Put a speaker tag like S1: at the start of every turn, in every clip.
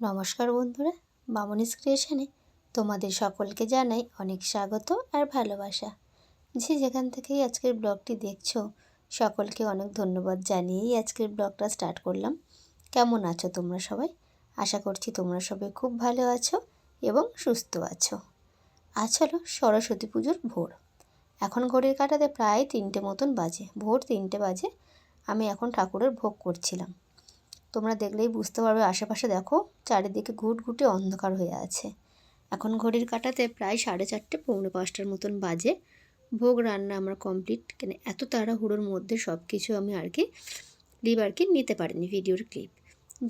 S1: নমস্কার বন্ধুরা মামনিস ক্রিয়েশনে তোমাদের সকলকে জানাই অনেক স্বাগত আর ভালোবাসা। যে যেখান থেকেই আজকের ব্লগটি দেখছ, সকলকে অনেক ধন্যবাদ জানিয়েই আজকের ব্লগটা স্টার্ট করলাম। কেমন আছো তোমরা সবাই? আশা করছি তোমরা সবাই খুব ভালো আছো এবং সুস্থ আছো। আজ হলো সরস্বতী পুজোর ভোর। এখন ঘড়ির কাটাতে প্রায় তিনটে মতন বাজে, ভোর তিনটে বাজে। আমি এখন ঠাকুরের ভোগ করছিলাম। তোমরা দেখলেই বুঝতে পারবে আশেপাশে দেখো, চারিদিকে ঘুটঘুটে অন্ধকার হয়ে আছে। এখন ঘড়ির কাটাতে প্রায় সাড়ে চারটে, পৌনে পাঁচটার মতন বাজে। ভোগ রান্না আমার কমপ্লিট কেন এত তাড়াহুড়োর মধ্যে সব কিছু আমি আর কি ক্লিপ আর কি নিতে পারিনি ভিডিওর ক্লিপ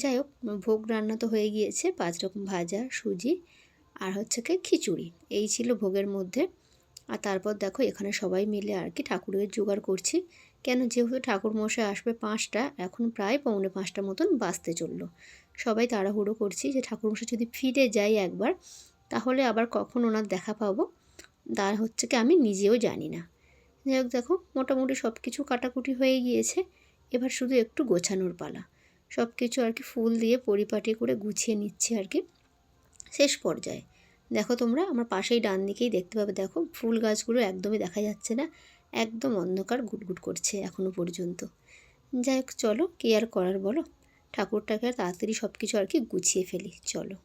S1: যাই হোক, ভোগ রান্না তো হয়ে গিয়েছে, পাঁচ রকম ভাজা, সুজি আর হচ্ছে কি খিচুড়ি। এই ছিল ভোগের মধ্যে। আর তারপর দেখো এখানে সবাই মিলে আর কি ঠাকুরের জোগাড় করছি। কেন যেহেতু ঠাকুর মশাই আসবে পাঁচটা, এখন প্রায় পৌনে পাঁচটা মতন বাঁচতে চলল। সবাই তাড়াহুড়ো করছি যে ঠাকুরমশাই যদি ফিরে যাই একবার, তাহলে আবার কখন ওনার দেখা পাবো? তার হচ্ছে কি আমি নিজেও জানি না। যাই হোক, দেখো, মোটামুটি সব কিছু কাটাকুটি হয়ে গিয়েছে। এবার শুধু একটু গোছানোর পালা। সব কিছু আর কি ফুল দিয়ে পরিপাটি করে গুছিয়ে নিচ্ছি আর কি। শেষ পর্যায়ে। দেখো তোমরা, আমার পাশেই ডান দিকেই দেখতে পাবে। দেখো, ফুল গাছগুলো একদমই দেখা যাচ্ছে না। একদম অন্ধকার গুটগুট করছে এখনও পর্যন্ত। যাই হোক, চলো কী আর করার বলো। ঠাকুরটাকে আর তাড়াতাড়ি সব কিছু আর কি গুছিয়ে ফেলি, চলো।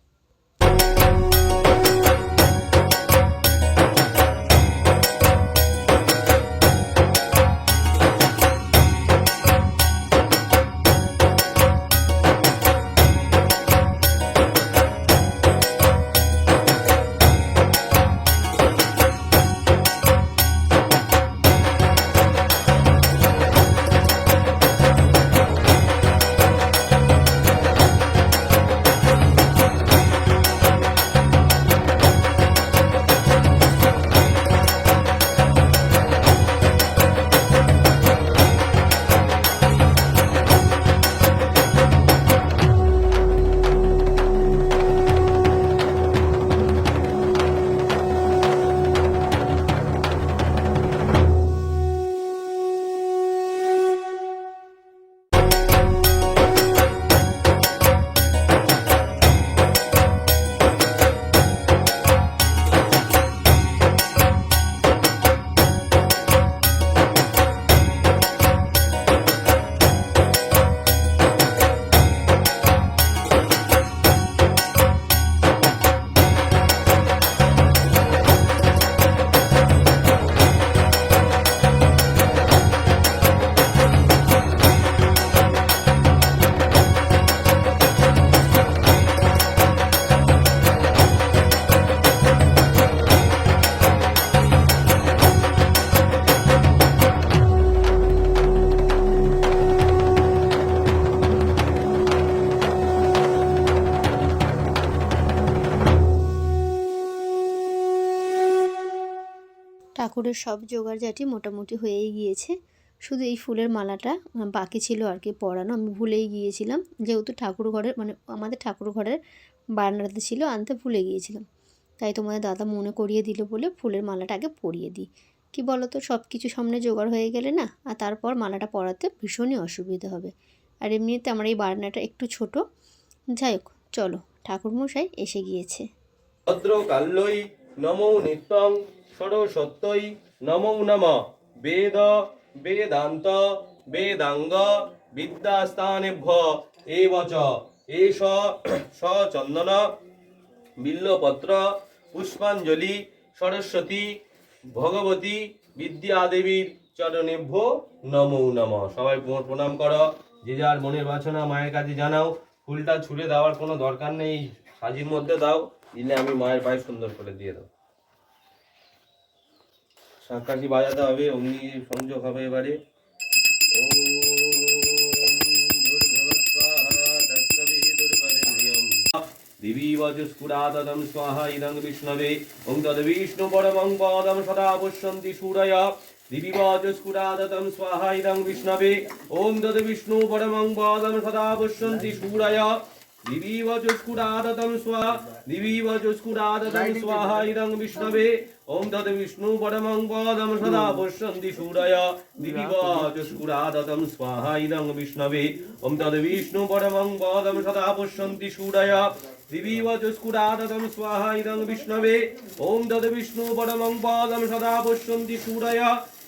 S1: ঠাকুরের সব জোগাড় জাটি মোটামুটি হয়েই গিয়েছে। শুধু এই ফুলের মালাটা বাকি ছিল আর কি পরানো। আমি ভুলেই গিয়েছিলাম। যেহেতু ঠাকুর ঘরের মানে আমাদের ঠাকুর ঘরের বারান্দাতে ছিল, আনতে ভুলে গিয়েছিলাম। তাই তোমাদের দাদা মনে করিয়ে দিল বলে ফুলের মালাটা আগে পরিয়ে দিই। কি বলো তো সব কিছু সামনে জোগাড় হয়ে গেলে না, আর তারপর মালাটা পরাতে ভীষণই অসুবিধা হবে। আর এমনিতে আমার এই বারান্দাটা একটু ছোট। যাই হোক, চলো, ঠাকুরমশাই এসে গিয়েছে।
S2: ভদ্রকাল্যই নমো নিত্যং সরস্বত্যই নমো নম বেদ বেদান্ত বেদাঙ্গ বিদ্যাস্থানেভ্য এব চ এষ সচন্দন বিল্লপত্র পুষ্পাঞ্জলি সরস্বতী ভগবতী বিদ্যাদেবীর চরণেভ্য নমো নম সবাই প্র- প্রণাম করো। যে যার মনের বাসনা, মায়ের কাছে জানাও। ফুলটা ছুঁড়ে দেওয়ার কোনো দরকার নেই। সাজির মধ্যে দাও। দিলে আমি মায়ের পায়ে সুন্দর করে দিয়ে দেবো। শাঁখাশি বাজাতে হবে, অগ্নি সংযোগ হবে এবারে ওম ভূর্ভুবস্বাহা তৎসবিতুর্বরেণ্যম। স্বাহা ইদং বিষ্ণবে, ওং তদ বিষ্ণু পরমং পদম সদা পশ্যন্তি সূরয় দিবি বচস্ফুরাদদম স্বাহা ইদং বিষ্ণবে, ওং বিষ্ণু পরমং পদম সদা পশ্যন্তি সূরয় दिवीव चुष्कुरादतं स्वाहा दिवीव चुष्कुरादतं स्वाहा इदं विष्णवे ॐ तद् विष्णु परमं पदं सदा पश्यन्ति सूरय दिवीव चुष्कुरादतं स्वाहा इदं विष्णवे ॐ तद् विष्णु परमं पदं सदा पश्यन्ति सूरय दिवीव चुष्कुरादतं स्वाहा इदं विष्णवे ॐ तद् विष्णु परमं पदं सदा पश्यन्ति सूरय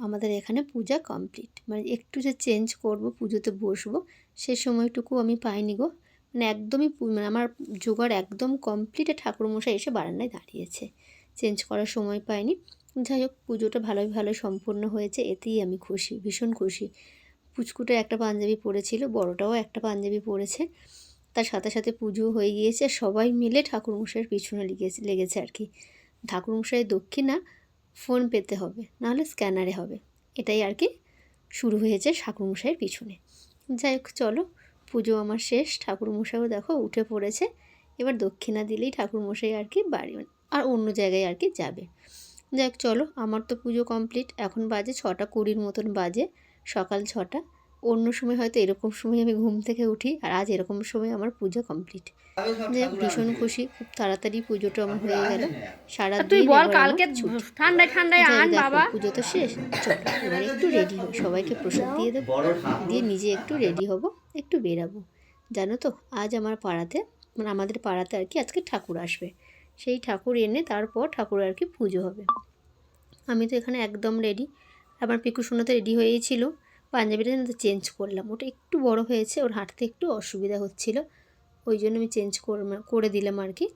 S1: আমাদের এখানে পূজা কমপ্লিট মানে একটু যে চেঞ্জ করব, পুজোতে বসবো, সে সময়টুকু আমি পাইনি গো। মানে একদমই মানে আমার জোগাড় একদম কমপ্লিট ঠাকুরমশাই এসে বারান্দায় দাঁড়িয়েছে। চেঞ্জ করার সময় পাইনি। যাই হোক, পুজোটা ভালোই ভালো সম্পূর্ণ হয়েছে, এতেই আমি খুশি, ভীষণ খুশি। পুচকুটা একটা পাঞ্জাবি পরেছিল, বড়টাও একটা পাঞ্জাবি পরেছে। তার সাথে সাথে পুজো হয়ে গিয়েছে, সবাই মিলে ঠাকুরমশাইয়ের পিছনে লেগেছে লেগেছে আর কি। ঠাকুরমশাইয়ের দক্ষিণা ফোন পেতে হবে, নাহলে স্ক্যানারে হবে। এটাই আর কি শুরু হয়েছে ঠাকুরমশাইয়ের পিছনে। যাই হোক, চলো, পুজো আমার শেষ। ঠাকুরমশাইও দেখো উঠে পড়েছে। এবার দক্ষিণা দিলেই ঠাকুরমশাই আর কি বাড়ি আর অন্য জায়গায় আর কি যাবে। যাই হোক, চলো, আমার তো পুজো কমপ্লিট। এখন বাজে ছটা কুড়ির মতন বাজে, সকাল ছটা। অন্য সময় হয়তো এরকম সময় আমি ঘুম থেকে উঠি আর আজ এরকম সময় আমার পুজো কমপ্লিট যাই হোক ভীষণ খুশি খুব তাড়াতাড়ি পুজোটা আমার হয়ে গেল। সারা
S3: তুই বল কালকে। ঠান্ডায় ঠান্ডায় আন বাবা।
S1: পুজো তো শেষ। চলো এবার একটু রেডি হই সবাইকে প্রসাদ দিয়ে দেবো দিয়ে নিজে একটু রেডি হব একটু বেরাবো। জানো তো আজ আমার পাড়াতে মানে আমাদের পাড়াতে আর কি আজকে ঠাকুর আসবে। সেই ঠাকুর এনে তারপর ঠাকুর আর কি পুজো হবে। আমি তো এখানে একদম রেডি আমার পিকু সোনাতে রেডি হয়েই ছিল। পাঞ্জাবিটা কিন্তু চেঞ্জ করলাম। ওটা একটু বড় হয়েছে, ওর হাঁটতে একটু অসুবিধা হচ্ছিল। ওই জন্য আমি চেঞ্জ করে দিলাম আর কি।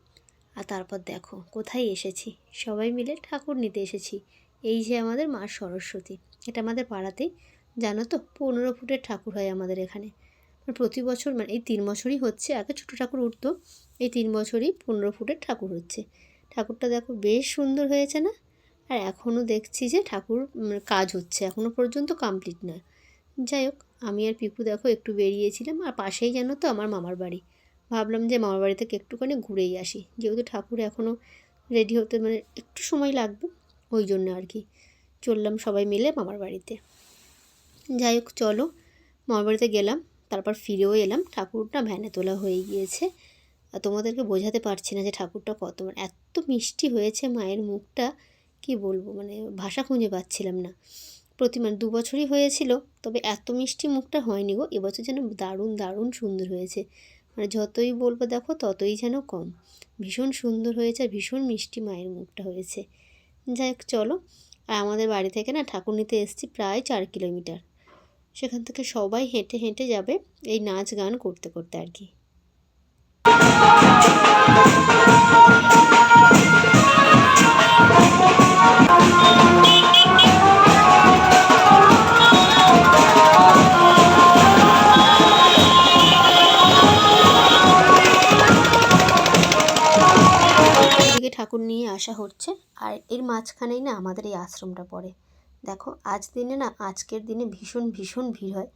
S1: আর তারপর দেখো, কোথায় এসেছি? সবাই মিলে ঠাকুর নিতে এসেছি। এই যে আমাদের মা সরস্বতী, এটা আমাদের পাড়াতেই। জানো তো, পনেরো ফুটের ঠাকুর হয় আমাদের এখানে। মানে প্রতি বছর মানে এই তিন বছরই হচ্ছে, আগে ছোটো ঠাকুর উঠতো। এই তিন বছরই পনেরো ফুটের ঠাকুর হচ্ছে। ঠাকুরটা দেখো বেশ সুন্দর হয়েছে না? আর এখনও দেখছি যে ঠাকুর মানে কাজ হচ্ছে। এখনও পর্যন্ত কমপ্লিট না যাই হোক, আমি আর পিকু দেখো একটু বেরিয়েছিলাম, আর পাশেই জানো তো আমার মামার বাড়ি। ভাবলাম যে মামার বাড়ি থেকে একটুখানি ঘুরেই আসি, যেহেতু ঠাকুর এখনও রেডি হতে মানে একটু সময় লাগবে, ওই জন্য আর কি। চললাম সবাই মিলে মামার বাড়িতে। যাই হোক, চলো, মামার বাড়িতে গেলাম, তারপর ফিরেও এলাম, ঠাকুরটা ভ্যানে তোলা হয়ে গিয়েছে। আর তোমাদেরকে বোঝাতে পারছি না যে ঠাকুরটা কত মানে এত মিষ্টি হয়েছে মায়ের মুখটা, কি বলব মানে ভাষা খুঁজে পাচ্ছিলাম না। প্রতি মানে দু বছরই হয়েছিল, তবে এত মিষ্টি মুখটা হয়নি গো। এবছর যেন দারুণ দারুণ সুন্দর হয়েছে। মানে যতই বলব দেখো, ততই যেন কম। ভীষণ সুন্দর হয়েছে আর ভীষণ মিষ্টি মায়ের মুখটা হয়েছে। যাই হোক, চলো। আর আমাদের বাড়ি থেকে না ঠাকুর নিতে এসেছি প্রায় চার কিলোমিটার। সেখান থেকে সবাই হেঁটে হেঁটে যাবে এই নাচ গান করতে করতে আর কি। ঠাকুর নিয়ে আসা হচ্ছে আর এর মাঝখানেই না আমাদের এই আশ্রমটা পড়ে। দেখো, আজ দিনে না আজকের দিনে ভীষণ ভীষণ ভিড় হয়।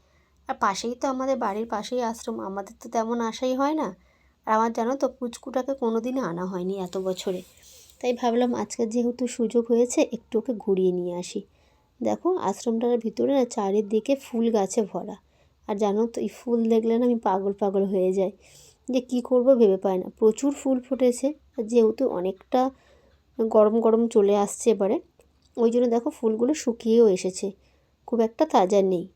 S1: আর পাশেই তো আমাদের বাড়ির পাশেই আশ্রম, আমাদের তো তেমন আশাই হয় না। আর আমার জানো তো, পুচকুটাকে কোনো দিনও আনা হয়নি এত বছরে। তাই ভাবলাম আজকে যেহেতু সুযোগ হয়েছে, একটু ওকে ঘুরিয়ে নিয়ে আসি। দেখো, আশ্রমটার ভিতরে না চারিদিকে ফুল গাছে ভরা। আর জানো তো, এই ফুল দেখলে না আমি পাগল পাগল হয়ে যাই। যে কী করব ভেবে পায় না। প্রচুর ফুল ফুটেছে, আর যেহেতু অনেকটা গরম গরম চলে আসছে এবারে, ওই জন্য দেখো ফুলগুলো শুকিয়েও এসেছে। খুব একটা তাজা নেই।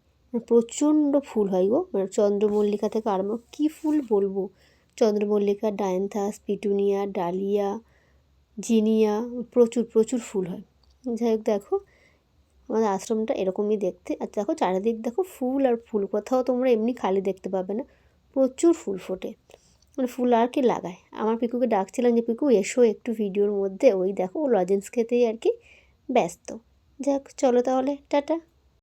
S1: প্রচণ্ড ফুল হয় গো মানে চন্দ্রমল্লিকা থেকে আরম্ভ, কী ফুল বলব? চন্দ্রমল্লিকা, ডায়ান্থাস, পিটুনিয়া, ডালিয়া, জিনিয়া, প্রচুর প্রচুর ফুল হয়। যাই হোক দেখো, আমাদের আশ্রমটা এরকমই দেখতে। আর দেখো চারিদিক, দেখো ফুল আর ফুল, কোথাও তোমরা এমনি খালি দেখতে পাবে না। প্রচুর ফুল ফোটে। মানে ফুল আর কি লাগায়। আমার পিকুকে ডাকছিলাম যে, পিকু, এসো একটু ভিডিওর মধ্যে। ওই দেখো, ও লজেন্স খেতেই আর কি ব্যস্ত। যাক, চলো তাহলে, টাটা।